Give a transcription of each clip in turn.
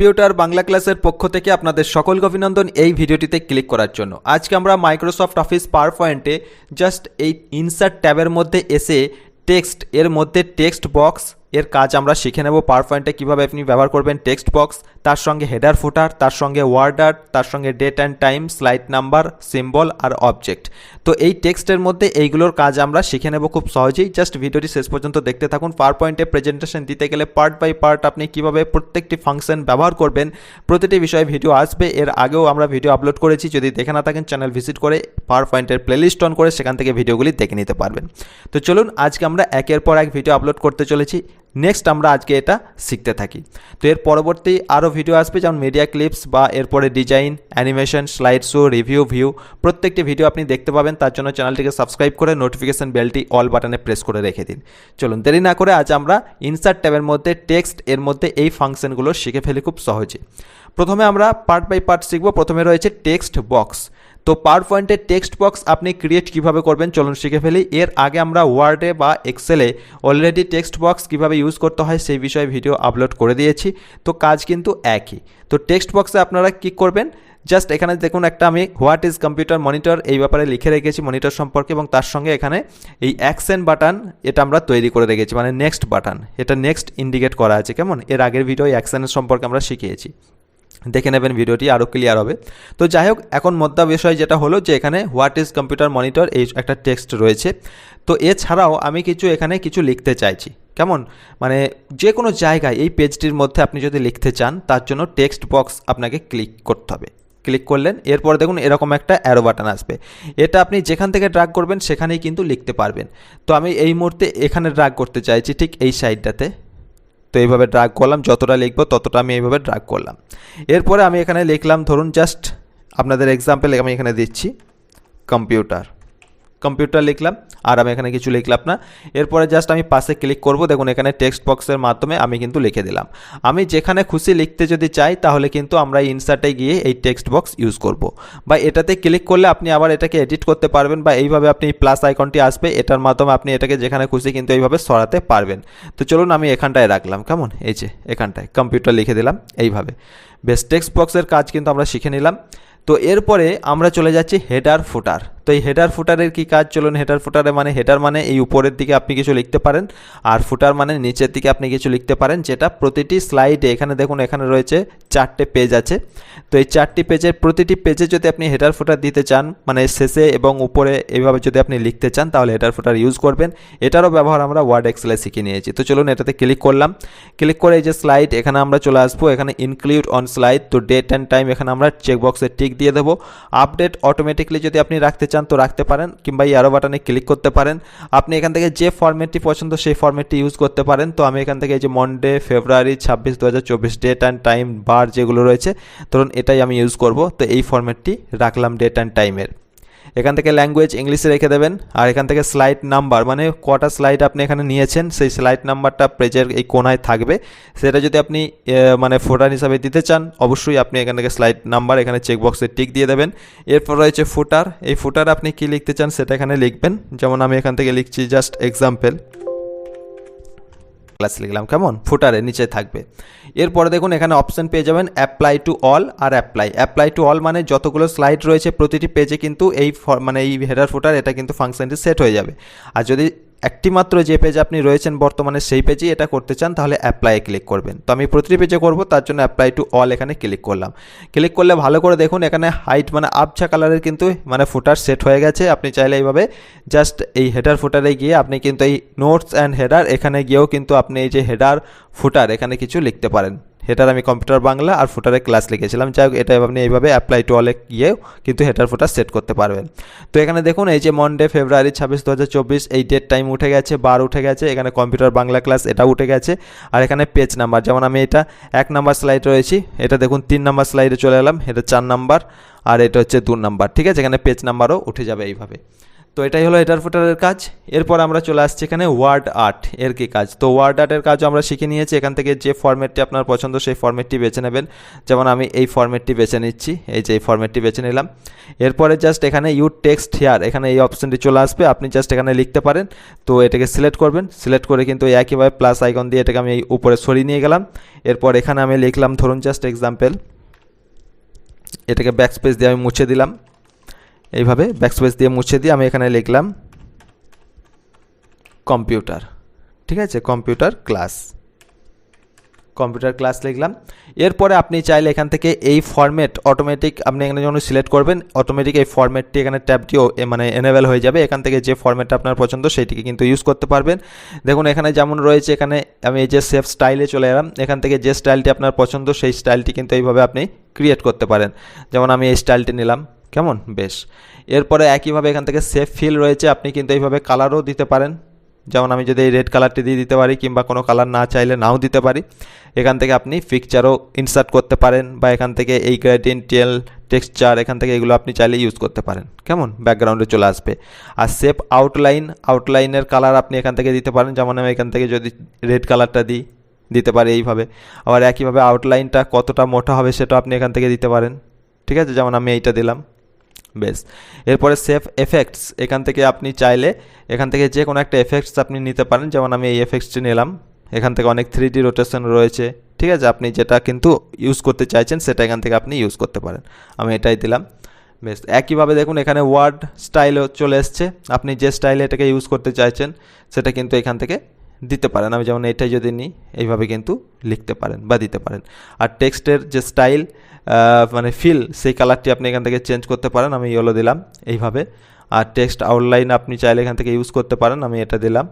Computer Bangla ক্লাসের পক্ষ থেকে আপনাদের সকলকে অভিনন্দন এই ভিডিওটিতে ক্লিক করার জন্য। আজকে আমরা মাইক্রোসফট অফিস পাওয়ার পয়েন্টে জাস্ট এই ইনসার্ট ট্যাবের মধ্যে এসে টেক্সট এর মধ্যে টেক্সট বক্স এর কাজ আমরা শিখে নেব পাওয়ার পয়েন্টে কীভাবে আপনি ব্যবহার করবেন টেক্সট বক্স তার সঙ্গে হেডার ফুটার তার সঙ্গে ওয়ার্ডার তার সঙ্গে date and time slide number symbol R object তো এই টেক্সটের মধ্যে এইগুলোর কাজ আমরা শিখে নেব খুব সহজেই। জাস্ট ভিডিওটি শেষ পর্যন্ত দেখতে থাকুন। পাওয়ার পয়েন্টে প্রেজেন্টেশন দিতে গেলে পার্ট বাই পার্ট আপনি কীভাবে প্রত্যেকটি ফাংশন ব্যবহার করবেন, প্রতিটি বিষয়ে ভিডিও আসবে। এর আগেও আমরা ভিডিও আপলোড করেছি। যদি দেখে না থাকেন চ্যানেল ভিজিট করে পাওয়ার পয়েন্টের প্লেলিস্ট অন করে সেখান থেকে ভিডিওগুলি দেখে নিতে পারবেন। তো চলুন, আজকে আমরা একের পর এক ভিডিও আপলোড করতে চলেছি। নেক্সট আমরা আজকে এটা শিখতে থাকি। তো এর পরবর্তী আরও ভিডিও আসবে, যেমন মিডিয়া ক্লিপস বা এরপরে design animation slide show review view প্রত্যেকটি ভিডিও আপনি দেখতে পাবেন, তার জন্য চ্যানেলটিকে সাবস্ক্রাইব করে নোটিফিকেশন বেলটি অল বাটনে প্রেস করে রেখে দিন। চলুন, দেরি না করে আজ আমরা ইনসার্ট ট্যাবের মধ্যে টেক্সট এর মধ্যে এই ফাংশনগুলো শিখে ফেলি খুব সহজে। প্রথমে আমরা পার্ট বাই পার্ট শিখব, প্রথমে রয়েছে টেক্সট বক্স তো পাওয়ার পয়েন্টের টেক্সট বক্স আপনি ক্রিয়েট কীভাবে করবেন চলুন শিখে ফেলি। এর আগে আমরা ওয়ার্ডে বা এক্সেলে অলরেডি টেক্সট বক্স কীভাবে ইউজ করতে হয় সেই বিষয়ে ভিডিও আপলোড করে দিয়েছি। তো কাজ কিন্তু একই। তো টেক্সট বক্সে আপনারা কি করবেন? জাস্ট এখানে দেখুন একটা আমি হোয়াট ইজ কম্পিউটার মনিটর এই ব্যাপারে লিখে রেখেছি মনিটর সম্পর্কে এবং তার সঙ্গে এখানে এই অ্যাকশন বাটন এটা আমরা তৈরি করে রেখেছি মানে নেক্সট বাটন এটা নেক্সট ইন্ডিকেট করা আছে, কেমন? এর আগের ভিডিও অ্যাকশনের সম্পর্কে আমরা শিখিয়েছি। দেখে নেবেন ভিডিওটি আরও ক্লিয়ার হবে। তো যাই হোক, এখন মোদ্দা বিষয় যেটা হলো যে এখানে হোয়াট ইজ কম্পিউটার মনিটর এই একটা টেক্সট রয়েছে। তো এছাড়াও আমি কিছু এখানে কিছু লিখতে চাইছি। কেমন? মানে যে কোনো জায়গায় এই পেজটির মধ্যে আপনি যদি লিখতে চান, তার জন্য টেক্সট বক্স আপনাকে ক্লিক করতে হবে। ক্লিক করলেন, এরপর দেখুন এরকম একটা অ্যারো বাটন আসবে। এটা আপনি যেখান থেকে ড্রাগ করবেন, সেখানেই কিন্তু লিখতে পারবেন। তো আমি এই মুহূর্তে এখানে ড্রাগ করতে চাইছি ঠিক এই সাইডটাতে তো এইভাবে ড্রাগ করলাম, যতটা লিখব ততটা আমি এইভাবে ড্রাগ করলাম। এরপরে আমি এখানে লিখলাম, ধরুন জাস্ট আপনাদের এক্সাম্পল আমি এখানে দিচ্ছি কম্পিউটার কম্পিউটার লিখলাম, আর আমি এখানে কিছু লিখলাম না। এরপরে জাস্ট আমি পাশে ক্লিক করব। দেখুন, এখানে টেক্সট বক্সের মাধ্যমে আমি কিন্তু লিখে দিলাম। আমি যেখানে খুশি লিখতে যদি চাই, তাহলে কিন্তু আমরা ইনসার্টে গিয়ে এই টেক্সট বক্স ইউজ করব। বা এটাতে ক্লিক করলে আপনি আবার এটাকে এডিট করতে পারবেন, বা এইভাবে আপনি প্লাস আইকনটি আসবে, এটার মাধ্যমে আপনি এটাকে যেখানে খুশি কিন্তু এইভাবে সরাতে পারবেন। তো চলুন, আমি এখানটায় রাখলাম। কেমন? এই যে, এখানটায় কম্পিউটার লিখে দিলাম, এইভাবে। বেশ টেক্সট বক্সের কাজ কিন্তু আমরা শিখে নিলাম। তো এরপরে আমরা চলে যাচ্ছি হেডার ফুটার তো এই হেডার ফুটারের কি কাজ? চলুন হেডার ফুটারে মানে হেডার মানে এই উপরের দিকে আপনি কিছু লিখতে পারেন আর ফুটার মানে নিচের দিকে আপনি কিছু লিখতে পারেন যেটা প্রতিটি স্লাইডে এখানে দেখুন এখানে রয়েছে চারটে পেজ আছে। তো এই চারটি পেজের প্রতিটি পেজে যদি আপনি হেডার ফুটার দিতে চান মানে শেষে এবং উপরে এভাবে যদি আপনি লিখতে চান, তাহলে হেডার ফুটার ইউজ করবেন। এটারও ব্যবহার আমরা ওয়ার্ড এক্সেলে শিখে নিয়েছি। তো চলুন এটাতে ক্লিক করলাম। ক্লিক করে এই যে স্লাইড এখানে আমরা চলে আসব। এখানে ইনক্লুড অন স্লাইড তো ডেট অ্যান্ড টাইম এখানে আমরা চেকবক্সে টিক দিয়ে দেবো। আপডেট অটোমেটিকলি যদি আপনি রাখতে চান তো রাখতে পারেন কিংবা এই আরও বাটনে ক্লিক করতে পারেন। আপনি এখান থেকে যে ফর্মেটটি পছন্দ সেই ফর্মেটটি ইউজ করতে পারেন। তো আমি এখান থেকে এই যে মন্ডে ফেব্রুয়ারি ছাব্বিশ দু হাজার চব্বিশ ডেট অ্যান্ড টাইম বার যেগুলো রয়েছে, ধরুন এটাই আমি ইউজ করব। তো এই ফর্মেটটি রাখলাম ডেট অ্যান্ড টাইমের এখান থেকে ল্যাঙ্গুয়েজ ইংলিশে রেখে দেবেন, আর এখান থেকে স্লাইড নাম্বার মানে কটা স্লাইড আপনি এখানে নিয়েছেন, সেই স্লাইড নাম্বারটা প্রেজের এই কোনায় থাকবে। সেটা যদি আপনি মানে ফোটার হিসাবে দিতে চান, অবশ্যই আপনি এখান থেকে স্লাইড নাম্বার এখানে চেকবক্সে টিক দিয়ে দেবেন। এরপর রয়েছে ফুটার এই ফুটার আপনি কি লিখতে চান সেটা এখানে লিখবেন। যেমন আমি এখান থেকে লিখছি জাস্ট এক্সাম্পল ক্লাস লিখলাম, কেমন? ফুটারে, নিচে থাকবে। এরপরে দেখুন, এখানে অপশন পেয়ে যাবেন অ্যাপ্লাই টু অল আর অ্যাপ্লাই অ্যাপ্লাই টু অল মানে যতগুলো স্লাইড রয়েছে, প্রতিটি পেজে কিন্তু এই মানে এই হেডার ফুটার এটা কিন্তু ফাংশনটি সেট হয়ে যাবে। আর যদি একটি মাত্র যে পেজ আপনি রয়েছেন বর্তমানে সেই পেজেই এটা করতে চান, তাহলে অ্যাপ্লাইয়ে ক্লিক করবেন। তো আমি প্রতিটি পেজে করব, তার জন্য অ্যাপ্লাই টু অল এখানে ক্লিক করলাম। ক্লিক করলে ভালো করে দেখুন, এখানে হাইট মানে আবছা কালারের কিন্তু মানে ফুটার সেট হয়ে গেছে। আপনি চাইলে এইভাবে জাস্ট এই হেডার ফুটারে গিয়ে আপনি কিন্তু এই নোটস অ্যান্ড হেডার এখানে গিয়েও কিন্তু আপনি এই যে হেডার ফুটার এখানে কিছু লিখতে পারেন। হেটার আমি কম্পিউটার বাংলা আর ফুটারে ক্লাস লিখেছিলাম। যাই হোক, এটা আপনি এইভাবে অ্যাপ্লাই টু অলে গিয়েও কিন্তু হেটার ফুটার সেট করতে পারবেন। তো এখানে দেখুন, এই যে মন্ডে ফেব্রুয়ারি ছাব্বিশ দু এই ডেট টাইম উঠে গেছে বার উঠে গেছে, এখানে কম্পিউটার বাংলা ক্লাস এটা উঠে গেছে। আর এখানে পেজ নাম্বার যেমন আমি এটা এক নাম্বার স্লাইড রয়েছি, এটা দেখুন, তিন নাম্বার স্লাইডে চলে এলাম, এটা চার নাম্বার আর এটা হচ্ছে দু নাম্বার ঠিক আছে? এখানে পেজ নাম্বারও উঠে যাবে এইভাবে। তো এটাই হলো হেডার ফুটারের কাজ। এরপর আমরা চলে আসছি এখানে ওয়ার্ড আর্ট এর কি কাজ। তো ওয়ার্ড আর্টের কাজও আমরা শিখে নিয়েছি। এখান থেকে যে ফর্মেটটি আপনার পছন্দ সেই ফর্মেটটি বেছে নেবেন। যেমন আমি এই ফর্মেটটি বেছে নিচ্ছি। এই যে এই ফর্মেটটি বেছে নিলাম। এরপরে জাস্ট এখানে ইউ টেক্সট হেয়ার এখানে এই অপশনটি চলে আসবে। আপনি জাস্ট এখানে লিখতে পারেন। তো এটাকে সিলেক্ট করবেন। সিলেক্ট করে কিন্তু একইভাবে প্লাস আইকন দিয়ে এটাকে আমি উপরে সরিয়ে নিয়ে গেলাম। এরপর এখানে আমি লিখলাম, ধরুন জাস্ট এক্সাম্পল এটাকে ব্যাকস্পেস দিয়ে আমি মুছে দিলাম। এইভাবে ব্যাকস্পেস দিয়ে মুছে দিয়ে আমি এখানে লিখলাম কম্পিউটার ঠিক আছে? কম্পিউটার ক্লাস কম্পিউটার ক্লাস লিখলাম। এরপরে আপনি চাইলে এখান থেকে এই ফরম্যাট অটোমেটিক আপনি এখানে যখন সিলেক্ট করবেন অটোমেটিক এই ফরম্যাটটি এখানে ট্যাবটিও মানে এনেবেল হয়ে যাবে। এখান থেকে যে ফরম্যাটটা আপনার পছন্দ সেইটিকে কিন্তু ইউজ করতে পারবেন। দেখুন, এখানে যেমন রয়েছে, এখানে আমি এই যে সেফ স্টাইলে চলে এলাম। এখান থেকে যে স্টাইলটি আপনার পছন্দ, সেই স্টাইলটি কিন্তু এইভাবে আপনি ক্রিয়েট করতে পারেন। যেমন আমি এই স্টাইলটি নিলাম। কেমন? বেশ। এরপরে একইভাবে এখান থেকে সেফ ফিল রয়েছে, আপনি কিন্তু এইভাবে কালারও দিতে পারেন। যেমন আমি যদি এই রেড কালারটি দিয়ে দিতে পারি কিংবা কোনো কালার না চাইলে নাও দিতে পারি। এখান থেকে আপনি পিকচারও ইনসার্ট করতে পারেন বা এখান থেকে এই গ্রেডিয়েন্টিয়াল টেক্সচার এখান থেকে এগুলো আপনি চাইলে ইউজ করতে পারেন। কেমন? ব্যাকগ্রাউন্ডে চলে আসবে। আর সেফ আউটলাইন আউটলাইনের কালার আপনি এখান থেকে দিতে পারেন। যেমন আমি এখান থেকে যদি রেড কালারটা দিই, দিতে পারি এইভাবে। আবার একইভাবে আউটলাইনটা কতটা মোটা হবে সেটা আপনি এখান থেকে দিতে পারেন। ঠিক আছে? যেমন আমি এইটা দিলাম। বেশ। এরপরে সেফ এফেক্টস এখান থেকে আপনি চাইলে এখান থেকে যে কোনো একটা এফেক্টস আপনি নিতে পারেন। যেমন আমি এই এফেক্টসটি নিলাম। এখান থেকে অনেক থ্রি ডি রোটেশন রয়েছে। ঠিক আছে? আপনি যেটা কিন্তু ইউজ করতে চাইছেন, সেটা এখান থেকে আপনি ইউজ করতে পারেন। আমি এটাই দিলাম। বেশ। একইভাবে দেখুন, এখানে ওয়ার্ড স্টাইলও চলে এসছে। আপনি যে স্টাইলে এটাকে ইউজ করতে চাইছেন, সেটা কিন্তু এখান থেকে দিতে পারেন। আমি যেমন এটাই যদি নিই, এইভাবে কিন্তু লিখতে পারেন বা দিতে পারেন। আর টেক্সটের যে স্টাইল মানে ফিল সেই কালারটি আপনি এখান থেকে চেঞ্জ করতে পারেন। আমি ইয়েলো দিলাম এইভাবে। আর টেক্সট আউটলাইন আপনি চাইলে এখান থেকে ইউজ করতে পারেন। আমি এটা দিলাম।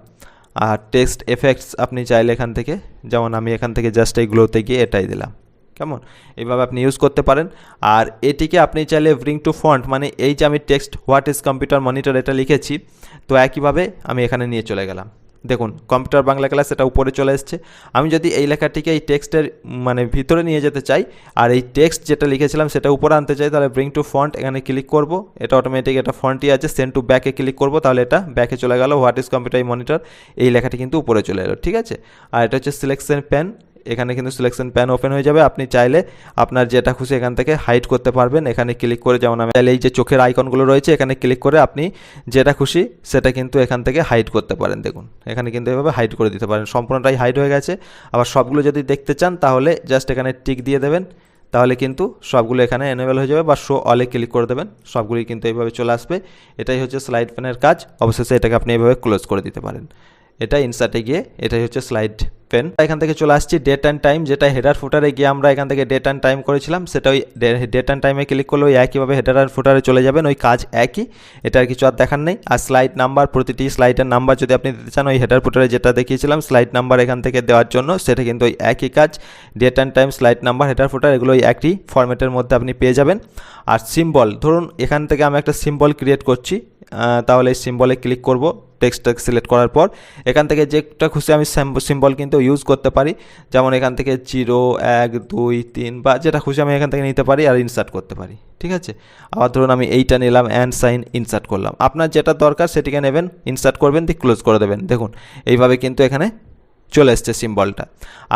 আর টেক্সট এফেক্টস আপনি চাইলে এখান থেকে, যেমন আমি এখান থেকে জাস্ট এই গ্লোতে গিয়ে এটাই দিলাম। কেমন? এইভাবে আপনি ইউজ করতে পারেন। আর এটিকে আপনি চাইলে ব্রিং টু ফন্ট মানে এই যে আমি text what is computer monitor এটা লিখেছি, তো একইভাবে আমি এখানে নিয়ে চলে গেলাম। দেখুন কম্পিউটার বাংলা ক্লাস এটা উপরে চলে এসছে। আমি যদি এই লেখাটিকে এই টেক্সটের মানে ভিতরে নিয়ে যেতে চাই, আর এই টেক্সট যেটা লিখেছিলাম সেটা উপরে আনতে চাই, তাহলে ব্রিং টু ফন্ট এখানে ক্লিক করব। এটা অটোমেটিক এটা ফন্টই আছে সেন্ড টু ব্যাকে ক্লিক করব, তাহলে এটা ব্যাকে চলে গেল। হোয়াট ইজ কম্পিউটার মনিটর এই লেখাটি কিন্তু উপরে চলে এলো, ঠিক আছে? আর এটা হচ্ছে সিলেকশন প্যান এখানে কিন্তু সিলেকশন প্যান ওপেন হয়ে যাবে। আপনি চাইলে আপনার যেটা খুশি এখান থেকে হাইড করতে পারবেন। এখানে ক্লিক করে যেমন আমি চাইলে এই যে চোখের আইকনগুলো রয়েছে, এখানে ক্লিক করে আপনি যেটা খুশি সেটা কিন্তু এখান থেকে হাইড করতে পারেন। দেখুন, এখানে কিন্তু এভাবে হাইড করে দিতে পারেন। সম্পূর্ণটাই হাইড হয়ে গেছে। আবার সবগুলো যদি দেখতে চান, তাহলে জাস্ট এখানে টিক দিয়ে দেবেন। তাহলে কিন্তু সবগুলো এখানে এনেবেল হয়ে যাবে বা শো অলে ক্লিক করে দেবেন। সবগুলি কিন্তু এইভাবে চলে আসবে। এটাই হচ্ছে স্লাইড প্যানের কাজ। অবশেষে এটাকে আপনি এইভাবে ক্লোজ করে দিতে পারেন। এটা ইনসার্টে গিয়ে, এটাই হচ্ছে স্লাইড পেন এখান থেকে চলে আসছি ডেট অ্যান্ড টাইম যেটা হেডার ফুটারে গিয়ে আমরা এখান থেকে ডেট অ্যান্ড টাইম করেছিলাম, সেটা ওই ডেট অ্যান্ড টাইমে ক্লিক করলে ওই একইভাবে হেডার অ্যান্ড ফুটারে চলে যাবেন, ওই কাজ একই এটার কিছু আর দেখার নেই। আর স্লাইড নাম্বার প্রতিটি স্লাইডের নাম্বার যদি আপনি দিতে চান, ওই হেডার ফুটারে যেটা দেখিয়েছিলাম স্লাইড নাম্বার এখান থেকে দেওয়ার জন্য, সেটা কিন্তু ওই একই কাজ। Date and time slide number header footer এগুলো ওই একই ফরম্যাটের মধ্যে আপনি পেয়ে যাবেন। আর সিম্বল ধরুন এখান থেকে আমি একটা সিম্বল ক্রিয়েট করছি তাহলে এই সিম্বলে ক্লিক করব। টেক্সটটা সিলেক্ট করার পর, এখান থেকে যেটা খুশি আমি সিম্বল কিন্তু ইউজ করতে পারি। যেমন এখান থেকে জিরো এক, দুই, তিন বা যেটা খুশি আমি এখান থেকে নিতে পারি আর ইনসার্ট করতে পারি, ঠিক আছে? আবার ধরুন আমি এইটা নিলাম অ্যান্ড সাইন ইনসার্ট করলাম। আপনার যেটা দরকার সেটিকে নেবেন ইনসার্ট করবেন দিয়ে ক্লোজ করে দেবেন। দেখুন, এইভাবে কিন্তু এখানে চলে এসছে সিম্বলটা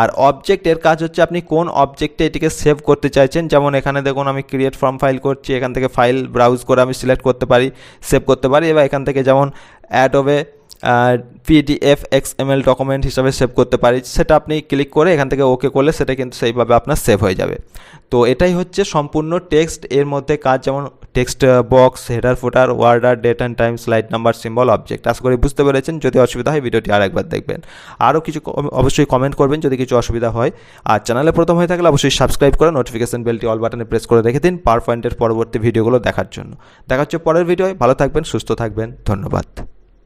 আর অবজেক্টের কাজ হচ্ছে আপনি কোন অবজেক্টে এটিকে সেভ করতে চাইছেন, যেমন এখানে দেখুন আমি ক্রিয়েট ফর্ম ফাইল করছি, এখান থেকে ফাইল ব্রাউজ করে আমি সিলেক্ট করতে পারি সেভ করতে পারি এবার এখান থেকে যেমন অ্যাড হবে পিডিএফ এক্সএমএল ডকুমেন্ট হিসাবে সেভ করতে পারি, সেটা আপনি ক্লিক করে এখান থেকে ওকে করলে সেটা কিন্তু সেইভাবে আপনার সেভ হয়ে যাবে। তো এটাই হচ্ছে সম্পূর্ণ টেক্সট এর মধ্যে কাজ যেমন text box header footer WordArt date and time slide number symbol object আশা করি বুঝতে পেরেছেন, যদি অসুবিধা হয় ভিডিওটি আর একবার দেখবেন। আরও কিছু অবশ্যই কমেন্ট করবেন যদি কিছু অসুবিধা হয়। আর চ্যানেলে প্রথম হয়ে থাকলে অবশ্যই সাবস্ক্রাইব করে নোটিফিকেশন বেলটি অল বাটনে প্রেস করে রেখে দিন পাওয়ার পয়েন্টের পরবর্তী ভিডিওগুলো দেখার জন্য। দেখা হচ্ছে পরের ভিডিওয় ভালো থাকবেন, সুস্থ থাকবেন। ধন্যবাদ।